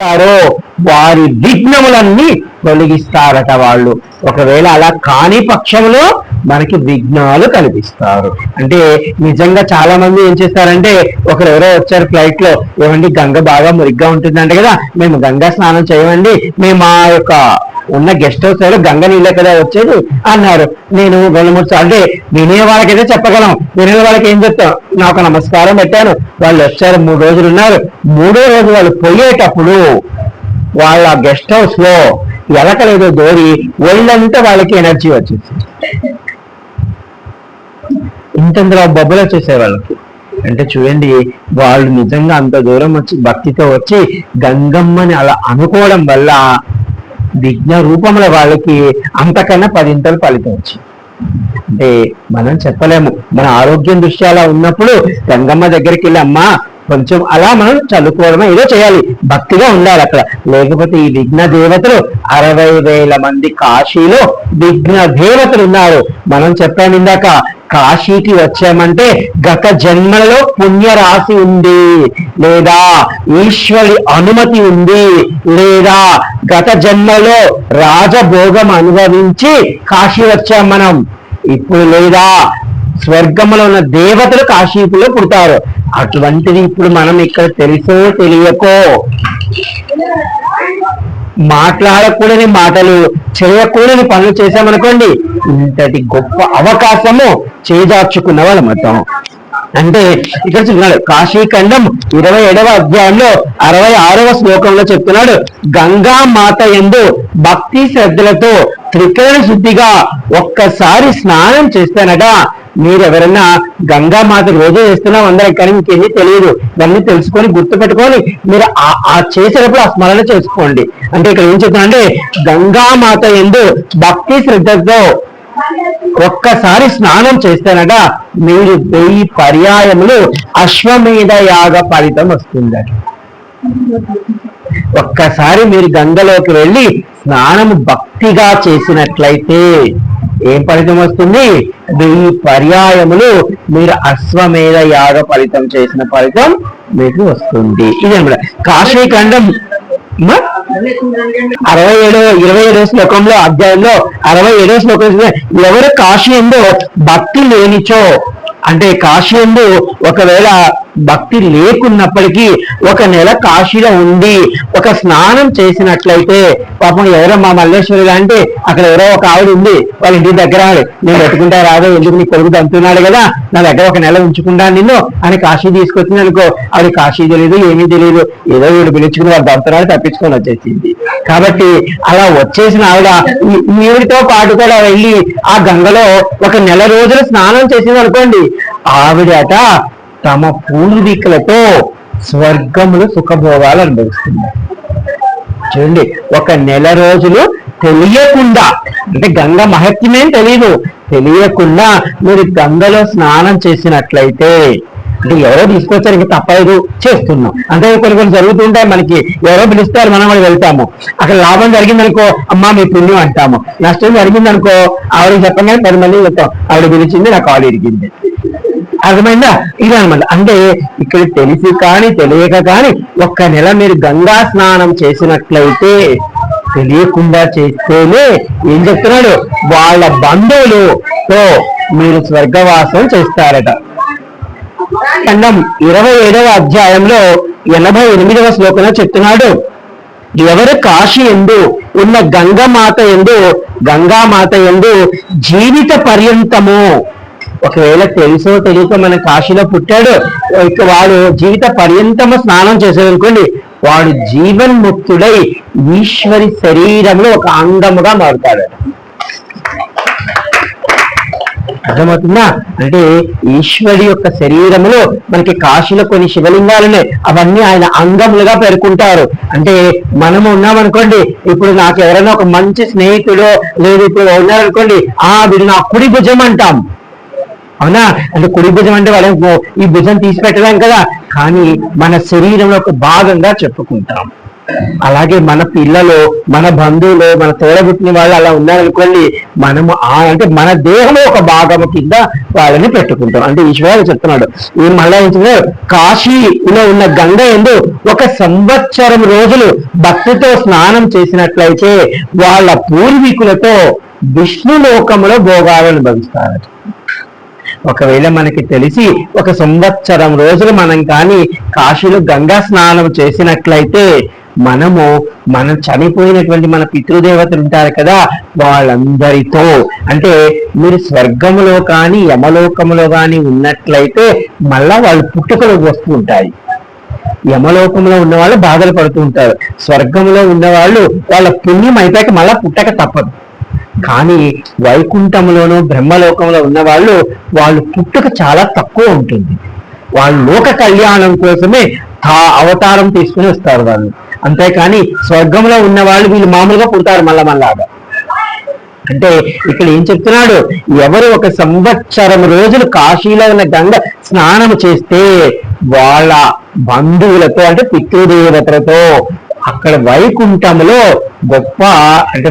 చేస్తారో వారి విఘ్నములన్నీ తొలగిస్తారట వాళ్ళు. ఒకవేళ అలా కాని పక్షంలో మనకి విఘ్నాలు కల్పిస్తారు అంటే నిజంగా చాలా మంది ఏం చేస్తారంటే ఒకరు ఎవరో వచ్చారు ఫ్లైట్లో ఏమండి గంగ బాగా మురిగ్గా ఉంటుందంట కదా మేము గంగా స్నానం చేయమండి మేము మా యొక్క ఉన్న గెస్ట్ హౌస్లో గంగ నీళ్ళే కదా వచ్చేది? అన్నారు. నేను రెండు మూడు అంటే వినే వాళ్ళకైతే చెప్పగలం వినే వాళ్ళకి ఏం చెప్తాం? నాకు నమస్కారం పెట్టాను. వాళ్ళు వచ్చారు మూడు రోజులు ఉన్నారు. మూడో రోజు వాళ్ళు పోయేటప్పుడు వాళ్ళ గెస్ట్ హౌస్లో ఎలకలేదో దోరి ఒళ్ళంతా వాళ్ళకి ఎనర్జీ వచ్చింది ఇంతందులో బొబ్బలు వచ్చేసాయి వాళ్ళకి. అంటే చూడండి వాళ్ళు నిజంగా అంత దూరం వచ్చి భక్తితో వచ్చి గంగమ్మని అలా అనుకోవడం వల్ల విఘ్న రూపంలో వాళ్ళకి అంతకన్నా పదింతలు ఫలితం వచ్చింది. అంటే మనం చెప్పలేము. మన ఆరోగ్యం దృష్ట్యా అలా ఉన్నప్పుడు గంగమ్మ దగ్గరికి వెళ్ళి అమ్మా కొంచెం అలా మనం చల్లుకోవడమే ఏదో చేయాలి. భక్తిగా ఉండాలి అక్కడ. లేకపోతే ఈ విఘ్న దేవతలు అరవై వేల మంది కాశీలో విఘ్న దేవతలు ఉన్నారు. మనం చెప్పాము ఇందాక కాశీకి వచ్చామంటే గత జన్మలో పుణ్య రాశి ఉంది. లేదా ఈశ్వరి అనుమతి ఉంది. లేదా గత జన్మలో రాజభోగం అనుభవించి కాశీ వచ్చాం మనం. ఇప్పుడు లేదా స్వర్గంలో ఉన్న దేవతలు కాశీపులో పుడతారు. అటువంటిది ఇప్పుడు మనం ఇక్కడ తెలుసో తెలియకో? మాట్లాడకూడని మాటలు చేయకూడని పనులు చేశామనుకోండి ఇంతటి గొప్ప అవకాశము చేజార్చుకున్న వాళ్ళ మొత్తం అంటే ఇక్కడ చెప్తున్నాడు కాశీఖండం ఇరవై ఏడవ అధ్యాయంలో అరవై ఆరవ శ్లోకంలో చెప్తున్నాడు గంగా మాత ఎందు భక్తి శ్రద్ధలతో త్రికరణ శుద్ధిగా ఒక్కసారి స్నానం చేస్తానట మీరు ఎవరైనా గంగా మాత రోజు చేస్తున్నాం అందరం కానీ మీకు ఏమీ తెలియదు. ఇవన్నీ తెలుసుకొని గుర్తు పెట్టుకొని మీరు ఆ- ఆ చేసేటప్పుడు ఆ స్మరణ చేసుకోండి. అంటే ఇక్కడ ఏం చెప్తున్నా అంటే గంగా మాత ఎందు భక్తి శ్రద్ధతో ఒక్కసారి స్నానం చేస్తానట మీరు వెయ్యి పర్యాయములు అశ్వమేధ యాగ ఫలితం వస్తుందట. ఒక్కసారి మీరు గంగలోకి వెళ్ళి స్నానం భక్తిగా చేసినట్లయితే ఏం ఫలితం వస్తుంది? వెయ్యి పర్యాయములు మీరు అశ్వమేధ యాగ ఫలితం చేసిన ఫలితం మీకు వస్తుంది. ఇదన్నమాట కాశీఖండం అరవై ఏడో ఇరవై ఏడో శ్లోకంలో అధ్యాయంలో అరవై ఏడో శ్లోకం ఎవరు కాశీ ఎందు భక్తి లేనిచో అంటే కాశీ ఎందు ఒకవేళ భక్తి లేకున్నప్పటికీ ఒక నెల కాశీలో ఉండి ఒక స్నానం చేసినట్లయితే పాపం ఎవరో మా మల్లేశ్వరి అంటే అక్కడ ఎవరో ఒక ఆవిడ ఉంది వాళ్ళ ఇంటి దగ్గర నేను పెట్టుకుంటా రాదో ఎందుకు నీ కొడుకు తంతున్నాడు కదా నా దగ్గర ఒక నెల ఉంచుకుంటా నిన్ను అని కాశీ తీసుకొచ్చింది అనుకో ఆవిడ కాశీ తెలియదు ఏమీ తెలియదు ఏదో వీడు పిలుచుకుని వాడు తంతున్నాడు తప్పించుకొని వచ్చేసింది. కాబట్టి అలా వచ్చేసిన ఆవిడ నీటితో పాటు కూడా వెళ్ళి ఆ గంగలో ఒక నెల రోజులు స్నానం చేసింది అనుకోండి ఆవిడట తమ పూర్వీకులతో స్వర్గములు సుఖభోగాలు అనుభవిస్తుంది చూడండి ఒక నెల రోజులు తెలియకుండా అంటే గంగ మహత్యమేం తెలియదు తెలియకుండా మీరు గంగలో స్నానం చేసినట్లయితే అంటే ఎవరో తీసుకొచ్చారు ఇంకా తప్పదు చేస్తున్నాం. అంటే కొన్ని కొన్ని జరుగుతుంటాయి మనకి ఎవరో పిలుస్తారు మనం కూడా వెళ్తాము. అక్కడ లాభం జరిగిందనుకో అమ్మా మీ పుణ్యం అంటాము. నష్టం జరిగిందనుకో ఆవిడకి చెప్పగానే పది మంది చెప్తాం ఆవిడ పిలిచింది నాకు కాలు ఇరిగింది. అర్థమైందా? ఇదనమాట. అంటే ఇక్కడ తెలిసి కానీ తెలియక కానీ ఒక్క నెల మీరు గంగా స్నానం చేసినట్లయితే తెలియకుండా చేస్తేనే ఏం చెప్తున్నాడు? వాళ్ళ బంధువులుతో మీరు స్వర్గవాసం చేస్తారట. ఖండం ఇరవై ఏడవ అధ్యాయంలో ఎనభై ఎనిమిదవ శ్లోకంలో చెప్తున్నాడు. ఎవరు కాశీ ఎందు ఉన్న గంగమాత ఎందు గంగామాత ఎందు జీవిత పర్యంతము ఒకవేళ తెలుసో తెలియక మన కాశీలో పుట్టాడు ఇక వాడు జీవిత పర్యంతము స్నానం చేసేదనుకోండి వాడు జీవన్ముక్తుడై ఈశ్వరి శరీరంలో ఒక అంగముగా మారుతాడు. అర్థమవుతుందా? అంటే ఈశ్వరి యొక్క శరీరములో మనకి కాశీలో కొన్ని శివలింగాలు ఉన్నాయి అవన్నీ ఆయన అంగములుగా పేర్కొంటారు. అంటే మనము ఉన్నామనుకోండి ఇప్పుడు నాకు ఎవరైనా ఒక మంచి స్నేహితుడు లేదు ఇప్పుడు ఉన్నారనుకోండి ఆ వీడు నా కుడి భుజం అంటాం. అవునా? అంటే కుడి భుజం అంటే వాళ్ళకి ఈ భుజం తీసి పెట్టలేం కదా. కానీ మన శరీరంలో ఒక భాగంగా చెప్పుకుంటాం. అలాగే మన పిల్లలు మన బంధువులు మన తోడబుట్టిన వాళ్ళు అలా ఉన్నారనుకోండి మనము ఆ అంటే మన దేహంలో ఒక భాగము కింద వాళ్ళని పెట్టుకుంటాం. అంటే ఈశ్వరుడు చెప్తున్నాడు ఈ మళ్ళా ఏంటంటే కాశీలో ఉన్న గంగ ఎందు ఒక సంవత్సరం రోజులు భక్తితో స్నానం చేసినట్లయితే వాళ్ళ పూర్వీకులతో విష్ణు లోకంలో భోగాలను భవిస్తారు ఒకవేళ మనకి తెలిసి ఒక సంవత్సరం రోజులు మనం కానీ కాశీలో గంగా స్నానం చేసినట్లయితే మనము మనం చనిపోయినటువంటి మన పితృదేవతలు ఉంటారు కదా వాళ్ళందరితో. అంటే మీరు స్వర్గములో కానీ యమలోకములో కానీ ఉన్నట్లయితే మళ్ళా వాళ్ళు పుట్టుకలు వస్తూ ఉంటాయి. యమలోకంలో ఉన్న వాళ్ళు బాధలు పడుతూ ఉంటారు. స్వర్గంలో ఉన్న వాళ్ళు వాళ్ళ పుణ్యం అయిపోయాక మళ్ళా పుట్టక తప్పదు. కానీ వైకుంఠంలోనూ బ్రహ్మలోకంలో ఉన్న వాళ్ళు వాళ్ళు పుట్టుక చాలా తక్కువ ఉంటుంది. వాళ్ళు లోక కళ్యాణం కోసమే తా అవతారం తీసుకుని వస్తారు వాళ్ళు. అంతేకాని స్వర్గంలో ఉన్న వాళ్ళు వీళ్ళు మామూలుగా పుడతారు మళ్ళా మళ్ళాగా అంటే ఇక్కడ ఏం చెప్తున్నాడు? ఎవరు ఒక సంవత్సరం రోజులు కాశీలో ఉన్న గంగ స్నానం చేస్తే వాళ్ళ బంధువులతో అంటే పితృదేవతలతో అక్కడ వైకుంఠంలో గొప్ప అంటే